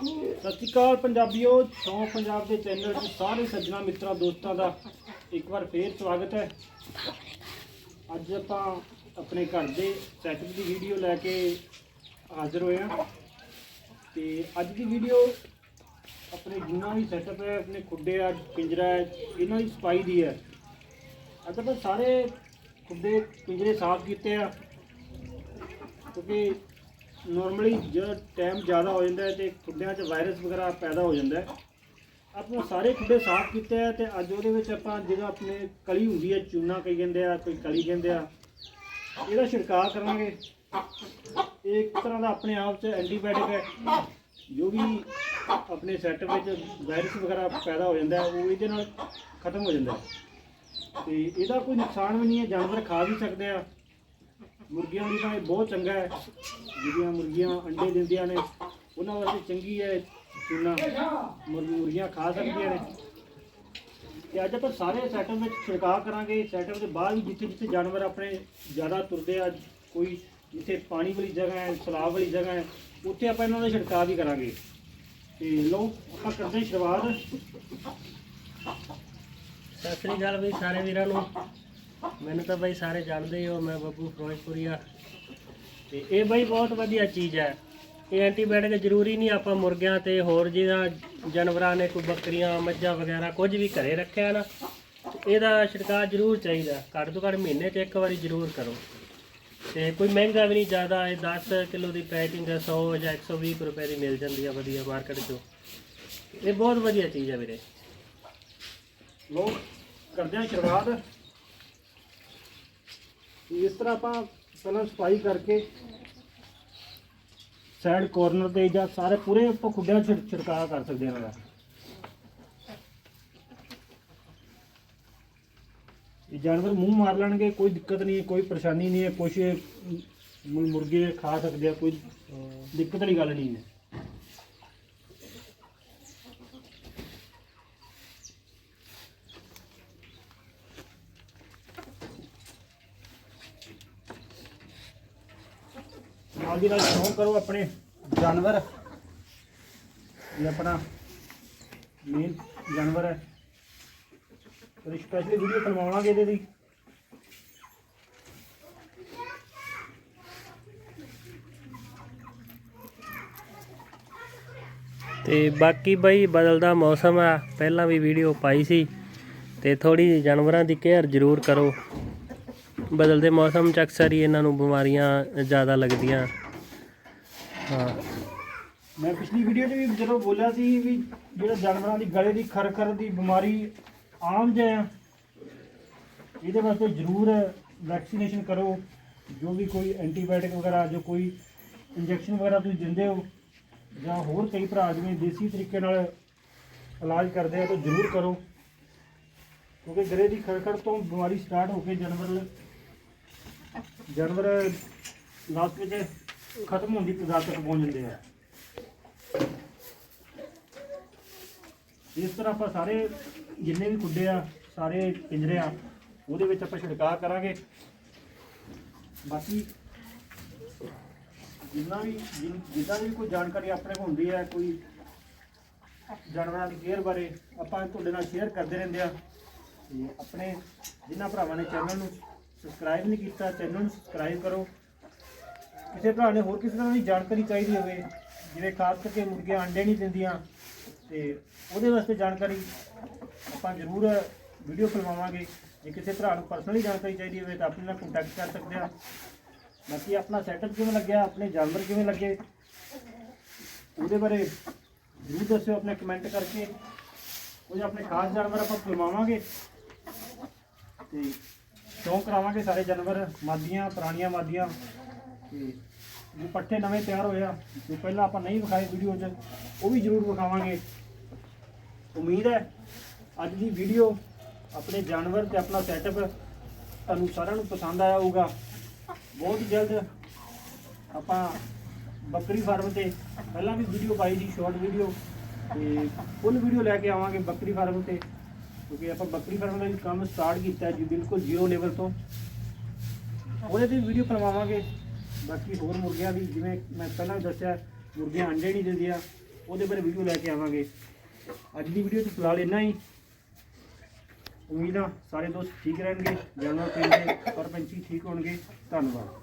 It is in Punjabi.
ਸਤਿ ਸ਼੍ਰੀ ਅਕਾਲ ਪੰਜਾਬੀਓ, ਸ਼ੌਂਕ ਪੰਜਾਬ ਦੇ ਚੈਨਲ 'ਚ ਸਾਰੇ ਸੱਜਣਾ ਮਿੱਤਰਾਂ, ਦੋਸਤਾਂ ਦਾ ਇੱਕ ਵਾਰ ਫੇਰ ਸਵਾਗਤ ਹੈ। ਅੱਜ ਆਪਾਂ ਆਪਣੇ ਘਰ ਦੇ ਸੈਟਅਪ ਦੀ ਵੀਡੀਓ ਲੈ ਕੇ ਹਾਜ਼ਰ ਹੋਏ ਹਾਂ। ਤੇ ਅੱਜ ਦੀ ਵੀਡੀਓ ਆਪਣੇ ਜਿੰਨਾ ਵੀ ਸੈਟਅਪ ਹੈ, ਆਪਣੇ ਖੁੱਡੇ ਆ, ਪਿੰਜਰਾ ਹੈ, ਇਹਨਾਂ ਦੀ ਸਫ਼ਾਈ ਦੀ ਹੈ। ਅੱਜ ਆਪਾਂ ਸਾਰੇ ਖੁੱਡੇ, ਪਿੰਜਰੇ ਸਾਫ਼ ਕੀਤੇ ਆ, ਕਿਉਂਕਿ ਨਾਰਮਲੀ ਜਦੋਂ ਟਾਈਮ ਜ਼ਿਆਦਾ ਹੋ ਜਾਂਦਾ ਹੈ ਤੇ ਖੁੱਡਿਆਂ 'ਚ ਵਾਇਰਸ ਵਗੈਰਾ ਪੈਦਾ ਹੋ ਜਾਂਦਾ ਹੈ। ਆਪਾਂ ਸਾਰੇ ਖੁੱਡੇ ਸਾਫ਼ ਕੀਤੇ ਆ ਤੇ ਅੱਜ ਉਹਦੇ ਵਿੱਚ ਆਪਾਂ ਜਿਹੜਾ ਆਪਣੇ ਕਲੀ ਹੁੰਦੀ ਹੈ, ਚੂਨਾ ਕਹੀ ਜਾਂਦੇ ਆ, ਕੋਈ ਕਲੀ ਕਹਿੰਦੇ ਆ, ਇਹਦਾ ਛਿੜਕਾਅ ਕਰਾਂਗੇ। ਇਹ ਇੱਕ ਤਰ੍ਹਾਂ ਦਾ ਆਪਣੇ ਆਪ 'ਚ ਐਂਟੀਬਾਇਓਟਿਕ ਹੈ। ਜੋ ਵੀ ਆਪਣੇ ਸੈੱਟ ਵਿੱਚ ਵਾਇਰਸ ਵਗੈਰਾ ਪੈਦਾ ਹੋ ਜਾਂਦਾ ਹੈ, ਉਹ ਇਹਦੇ ਨਾਲ ਖਤਮ ਹੋ ਜਾਂਦਾ ਹੈ। ਤੇ ਇਹਦਾ ਕੋਈ ਨੁਕਸਾਨ ਵੀ ਨਹੀਂ ਹੈ, ਜਾਨਵਰ ਖਾ ਵੀ ਸਕਦੇ ਆ। ਮੁਰਗੀਆਂ ਲਈ ਤਾਂ ਇਹ ਬਹੁਤ ਚੰਗਾ ਹੈ। ਜਿਹੜੀਆਂ ਮੁਰਗੀਆਂ ਅੰਡੇ ਦਿੰਦੀਆਂ ਨੇ, ਉਹਨਾਂ ਵਾਸਤੇ ਚੰਗੀ ਹੈ ਚੂਨਾ। ਮੁਰ- ਮੁਰਗੀਆਂ ਖਾ ਸਕਦੀਆਂ ਨੇ। ਤੇ ਅੱਜ ਆਪਾਂ ਸਾਰੇ ਸੈਟਅਪ ਵਿੱਚ ਛਿੜਕਾਅ ਕਰਾਂਗੇ। ਸੈਟਅਪ ਦੇ ਬਾਹਰ ਵੀ ਜਿੱਥੇ ਜਿੱਥੇ ਜਾਨਵਰ ਆਪਣੇ ਜ਼ਿਆਦਾ ਤੁਰਦੇ ਆ, ਕੋਈ ਜਿੱਥੇ ਪਾਣੀ ਵਾਲੀ ਜਗ੍ਹਾ ਹੈ, ਸਲਾਬ ਵਾਲੀ ਜਗ੍ਹਾ ਹੈ, ਉੱਥੇ ਆਪਾਂ ਇਹਨਾਂ ਦਾ ਛਿੜਕਾਅ ਵੀ ਕਰਾਂਗੇ। ਤੇ ਲਓ, ਆਪਾਂ ਕਰਦੇ ਸ਼ੁਰੂਆਤ। ਸਤਿ ਸ੍ਰੀ ਅਕਾਲ ਬਈ ਸਾਰੇ ਵੀਰਾਂ ਨੂੰ। ਮੈਨੂੰ ਤਾਂ ਬਾਈ ਸਾਰੇ ਜਾਣਦੇ ਹੋ ਮੈਂ ਬੱਬੂ ਫਿਰੋਜ਼ਪੁਰੀਆ ਤੇ ਇਹ ਬਾਈ ਬਹੁਤ ਵਧੀਆ ਚੀਜ਼ ਹੈ। ਇਹ ਐਂਟੀਬਾਇਓਟਿਕ ਜ਼ਰੂਰੀ ਨਹੀਂ ਆਪਾਂ ਮੁਰਗਿਆਂ ਤੇ ਹੋਰ ਜਿਹੜਾ ਜਾਨਵਰਾਂ ਨੇ ਕੋਈ ਬੱਕਰੀਆਂ, ਮੱਝਾਂ ਵਗੈਰਾ ਕੁਝ ਵੀ ਘਰੇ ਰੱਖਿਆ ਨਾ, ਇਹਦਾ ਛਿੜਕਾਅ ਜ਼ਰੂਰ ਚਾਹੀਦਾ। ਘੱਟ ਤੋਂ ਘੱਟ ਮਹੀਨੇ 'ਚ ਇੱਕ ਵਾਰੀ ਜ਼ਰੂਰ ਕਰੋ। ਤੇ ਕੋਈ ਮਹਿੰਗਾ ਵੀ ਨਹੀਂ ਜ਼ਿਆਦਾ, ਇਹ 10 ਕਿਲੋ ਦੀ ਪੈਕਿੰਗ 100 ਜਾਂ 120 ਕੁ ਰੁਪਏ ਦੀ ਮਿਲ ਜਾਂਦੀ ਆ ਵਧੀਆ ਮਾਰਕੀਟ 'ਚੋਂ। ਇਹ ਬਹੁਤ ਵਧੀਆ ਚੀਜ਼ ਹੈ ਵੀਰੇ। ਲੋ ਕਰਦੇ ਹਾਂ ਸ਼ੁਰੂਆਤ। ਇਸ ਤਰ੍ਹਾਂ ਆਪਾਂ ਪਹਿਲਾਂ ਸਫ਼ਾਈ ਕਰਕੇ ਸਾਈਡ ਕਾਰਨਰ ਤੇ ਜਾਂ ਸਾਰੇ ਪੂਰੇ ਆਪਾਂ ਖੁੱਡਿਆਂ 'ਚ ਛਿੜ- ਛਿੜਕਾਅ ਕਰ ਸਕਦੇ ਹਾਂ ਇਹਦਾ ਇਹ ਜਾਨਵਰ ਮੂੰਹ ਮਾਰ ਲੈਣਗੇ ਕੋਈ ਦਿੱਕਤ ਨਹੀਂ ਹੈ ਕੋਈ ਪਰੇਸ਼ਾਨੀ ਨਹੀਂ ਹੈ ਕੁਛ ਮੁ- ਮੁਰਗੇ ਖਾ ਸਕਦੇ ਆ ਕੋਈ ਦਿੱਕਤ ਵਾਲੀ ਗੱਲ ਨਹੀਂ ਹੈ ਨਾਲ ਦੀ ਨਾਲ ਸ਼ੌਂਕ ਕਰੋ, ਆਪਣੇ ਜਾਨਵਰ। ਇਹ ਆਪਣਾ ਮੇਨ ਜਾਨਵਰ ਹੈ। ਤੇ ਸਪੈਸ਼ਲੀ ਵੀਡੀਓ ਬਣਵਾਵਾਂਗੇ ਇਹਦੇ ਲਈ। ਤੇ ਬਾਕੀ ਬਈ, ਬਦਲਦਾ ਮੌਸਮ ਆ। ਪਹਿਲਾਂ ਵੀ ਵੀਡੀਓ ਪਾਈ ਸੀ। ਤੇ ਥੋੜੀ ਜਾਨਵਰਾਂ ਦੀ ਕੇਅਰ ਜ਼ਰੂਰ ਕਰੋ। ਬਦਲਦੇ ਮੌਸਮ ਚ ਅਕਸਰ ਹੀ ਇਹਨਾਂ ਨੂੰ ਬਿਮਾਰੀਆਂ ਜ਼ਿਆਦਾ ਲੱਗਦੀਆਂ। ਹਾਂ। ਮੈਂ ਪਿਛਲੀ ਵੀਡੀਓ 'ਚ ਵੀ ਜਦੋਂ ਬੋਲਿਆ ਸੀ ਵੀ ਜਿਹੜਾ ਜਾਨਵਰਾਂ ਦੀ ਗਲੇ ਦੀ, ਖਰਖਰ ਦੀ ਬਿਮਾਰੀ ਆਮ ਜਿਹਾ ਆ, ਇਹਦੇ ਵਾਸਤੇ ਜ਼ਰੂਰ ਵੈਕਸੀਨੇਸ਼ਨ ਕਰੋ। ਜੋ ਵੀ ਕੋਈ ਐਂਟੀਬਾਇਓਟਿਕ ਵਗੈਰਾ, ਜੋ ਕੋਈ ਇੰਜੈਕਸ਼ਨ ਵਗੈਰਾ ਤੁਸੀਂ ਦਿੰਦੇ ਹੋ, ਜਾਂ ਹੋਰ ਕਈ ਭਰਾ ਜਿਵੇਂ ਦੇਸੀ ਤਰੀਕੇ ਨਾਲ ਇਲਾਜ ਕਰਦੇ ਆ, ਤਾਂ ਜ਼ਰੂਰ ਕਰੋ। ਕਿਉਂਕਿ ਗਲੇ ਦੀ, ਖਰਖਰ ਤੋਂ ਬਿਮਾਰੀ ਸਟਾਰਟ ਹੋ ਕੇ ਜਾਨਵਰ ਜਾਨਵਰ ਲਾਸਟ ਵਿੱਚ ਖਤਮ ਹੋਣ ਦੀ ਕਗਾਰ ਤੱਕ ਪਹੁੰਚ ਜਾਂਦੇ ਆ। ਇਸ ਤਰ੍ਹਾਂ ਆਪਾਂ ਸਾਰੇ ਜਿੰਨੇ ਵੀ ਖੁੱਡੇ ਆ, ਸਾਰੇ ਪਿੰਜਰੇ ਆ, ਉਹਦੇ ਵਿੱਚ ਆਪਾਂ ਛਿੜਕਾਅ ਕਰਾਂਗੇ। ਬਾਕੀ ਜਿੰਨਾ ਵੀ ਜਿੱਦਾਂ ਵੀ ਕੋਈ ਜਾਣਕਾਰੀ ਆਪਣੇ ਕੋਲ ਹੁੰਦੀ ਹੈ, ਕੋਈ ਜਾਨਵਰਾਂ ਦੀ ਕੇਅਰ ਬਾਰੇ ਆਪਾਂ ਤੁਹਾਡੇ ਨਾਲ ਸ਼ੇਅਰ ਕਰਦੇ ਰਹਿੰਦੇ ਆ। ਤੇ ਆਪਣੇ ਜਿਨ੍ਹਾਂ ਭਰਾਵਾਂ ਨੇ ਚੈਨਲ ਨੂੰ ਸਬਸਕ੍ਰਾਈਬ ਨਹੀਂ ਕੀਤਾ, ਚੈਨਲ ਨੂੰ ਸਬਸਕ੍ਰਾਈਬ ਕਰੋ। ਕਿਸੇ ਭਰਾ ਨੇ ਹੋਰ ਕਿਸੇ ਤਰ੍ਹਾਂ ਦੀ ਜਾਣਕਾਰੀ ਚਾਹੀਦੀ ਹੋਵੇ, ਜਿਵੇਂ ਖਾਸ ਕਰਕੇ ਮੁਰਗੀਆਂ ਆਂਡੇ ਨਹੀਂ ਦਿੰਦੀਆਂ, ਤੇ ਉਹਦੇ ਵਾਸਤੇ ਜਾਣਕਾਰੀ ਆਪਾਂ ਜ਼ਰੂਰ ਵੀਡੀਓ ਫਿਲਮਾਵਾਂਗੇ ਜੇ ਕਿਸੇ ਭਰਾ ਨੂੰ ਪਰਸਨਲੀ ਜਾਣਕਾਰੀ ਚਾਹੀਦੀ ਹੋਵੇ, ਤਾਂ ਆਪਣੇ ਨਾਲ ਕੰਟੈਕਟ ਕਰ ਸਕਦੇ ਆ ਬਾਕੀ ਆਪਣਾ ਸੈਟਅਪ ਕਿਵੇਂ ਲੱਗਿਆ, ਆਪਣੇ ਜਾਨਵਰ ਕਿਵੇਂ ਲੱਗੇ, ਉਹਦੇ ਬਾਰੇ ਜ਼ਰੂਰ ਦੱਸਿਓ ਆਪਣੇ ਕਮੈਂਟ ਕਰਕੇ। ਕੁਝ ਆਪਣੇ ਖਾਸ ਜਾਨਵਰ ਆਪਾਂ ਫਿਲਮਾਵਾਂਗੇ ਤੇ ਸ਼ੌਂਕ ਕਰਾਵਾਂਗੇ ਸਾਰੇ ਜਾਨਵਰ, ਮਾਦੀਆਂ, ਪੁਰਾਣੀਆਂ ਮਾਦੀਆਂ। ਤੇ ਜੋ ਪੱਠੇ ਨਵੇਂ ਤਿਆਰ ਹੋਏ ਆ ਜੋ ਪਹਿਲਾਂ ਆਪਾਂ ਨਹੀਂ ਵਿਖਾਏ ਵੀਡੀਓ 'ਚ, ਉਹ ਵੀ ਜ਼ਰੂਰ ਵਿਖਾਵਾਂਗੇ। ਉਮੀਦ ਹੈ, ਅੱਜ ਦੀ ਵੀਡੀਓ ਆਪਣੇ ਜਾਨਵਰ ਤੇ ਆਪਣਾ ਸੈਟਅਪ ਤੁਹਾਨੂੰ ਸਾਰਿਆਂ ਨੂੰ ਪਸੰਦ ਆਇਆ ਹੋਊਗਾ। ਬਹੁਤ ਜਲਦ ਆਪਾਂ ਬੱਕਰੀ ਫਾਰਮ ਤੇ ਪਹਿਲਾਂ ਵੀ ਵੀਡੀਓ ਪਾਈ ਸੀ ਸ਼ਾਰਟ ਵੀਡੀਓ ਤੇ ਫੁੱਲ ਵੀਡੀਓ ਲੈ ਕੇ ਆਵਾਂਗੇ ਬੱਕਰੀ ਫਾਰਮ ਤੇ। ਕਿਉਂਕਿ ਆਪਾਂ ਬੱਕਰੀ ਫਾਰਮ ਦਾ ਵੀ ਕੰਮ ਸਟਾਰਟ ਕੀਤਾ ਜੀ, ਬਿਲਕੁਲ ਜ਼ੀਰੋ ਲੈਵਲ ਤੋਂ। ਉਹਦੇ ਤੇ ਵੀਡੀਓ ਬਣਵਾਵਾਂਗੇ। ਬਾਕੀ ਹੋਰ ਮੁਰਗੀਆਂ ਦੀ, ਜਿਵੇਂ ਮੈਂ ਪਹਿਲਾਂ ਦੱਸਿਆ, ਮੁਰਗੀਆਂ ਅੰਡੇ ਨਹੀਂ ਦਿੰਦੀਆਂ, ਉਹਦੇ ਬਾਰੇ ਵੀਡੀਓ ਲੈ ਕੇ ਆਵਾਂਗੇ। ਅੱਜ ਦੀ ਵੀਡੀਓ 'ਚ ਫਿਲਹਾਲ ਇੰਨਾ ਹੀ। ਉਮੀਦ ਆ ਸਾਰੇ ਦੋਸਤ ਠੀਕ ਰਹਿਣਗੇ ਜਾਨਵਰ ਪਿੰਡ ਦੇ ਪਰ ਠੀਕ ਹੋਣਗੇ। ਧੰਨਵਾਦ।